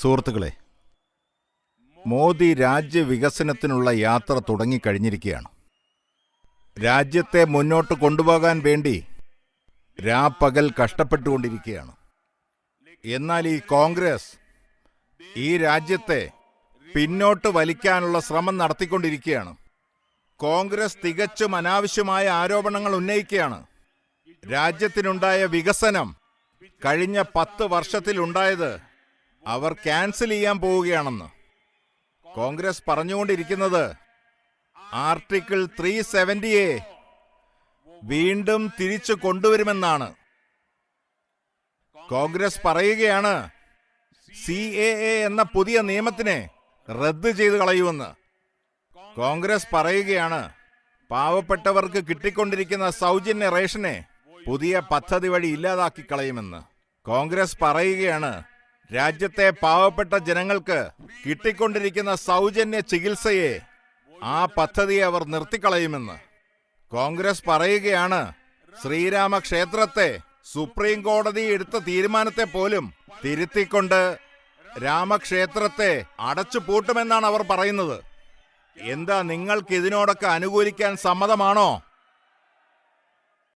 സുഹൃത്തുക്കളെ മോദി രാജ്യ വികസനത്തിനുള്ള യാത്ര തുടങ്ങിക്കഴിഞ്ഞിരിക്കുകയാണ്. രാജ്യത്തെ മുന്നോട്ട് കൊണ്ടുപോകാൻ വേണ്ടി രാപ്പകൽ കഷ്ടപ്പെട്ടുകൊണ്ടിരിക്കുകയാണ്. എന്നാൽ ഈ കോൺഗ്രസ് ഈ രാജ്യത്തെ പിന്നോട്ട് വലിക്കാനുള്ള ശ്രമം നടത്തിക്കൊണ്ടിരിക്കുകയാണ്. കോൺഗ്രസ് തികച്ചും അനാവശ്യമായ ആരോപണങ്ങൾ ഉന്നയിക്കുകയാണ്. രാജ്യത്തിനുണ്ടായ വികസനം കഴിഞ്ഞ പത്ത് വർഷത്തിലുണ്ടായത് അവർ ക്യാൻസൽ ചെയ്യാൻ പോവുകയാണെന്ന്. കോൺഗ്രസ് പറഞ്ഞുകൊണ്ടിരിക്കുന്നത് ആർട്ടിക്കിൾ ത്രീ സെവന്റിയെ വീണ്ടും തിരിച്ചു കൊണ്ടുവരുമെന്നാണ്. കോൺഗ്രസ് പറയുകയാണ് സി എ എ എന്ന പുതിയ നിയമത്തിനെ റദ്ദ് ചെയ്ത് കളയുമെന്ന്. കോൺഗ്രസ് പറയുകയാണ് പാവപ്പെട്ടവർക്ക് കിട്ടിക്കൊണ്ടിരിക്കുന്ന സൗജന്യ റേഷനെ പുതിയ പദ്ധതി വഴി ഇല്ലാതാക്കി കളയുമെന്ന്. കോൺഗ്രസ് പറയുകയാണ് രാജ്യത്തെ പാവപ്പെട്ട ജനങ്ങൾക്ക് കിട്ടിക്കൊണ്ടിരിക്കുന്ന സൗജന്യ ചികിത്സയെ ആ പദ്ധതിയെ അവർ നിർത്തിക്കളയുമെന്ന് കോൺഗ്രസ് പറയുകയാണ്. ശ്രീരാമ ക്ഷേത്രത്തെ സുപ്രീം കോടതി എടുത്ത തീരുമാനത്തെ പോലും തിരുത്തിക്കൊണ്ട് രാമക്ഷേത്രത്തെ അടച്ചു പൂട്ടുമെന്നാണ് അവർ പറയുന്നത്. എന്താ നിങ്ങൾക്ക് ഇതിനോടൊക്കെ അനുകൂലിക്കാൻ സമ്മതമാണോ?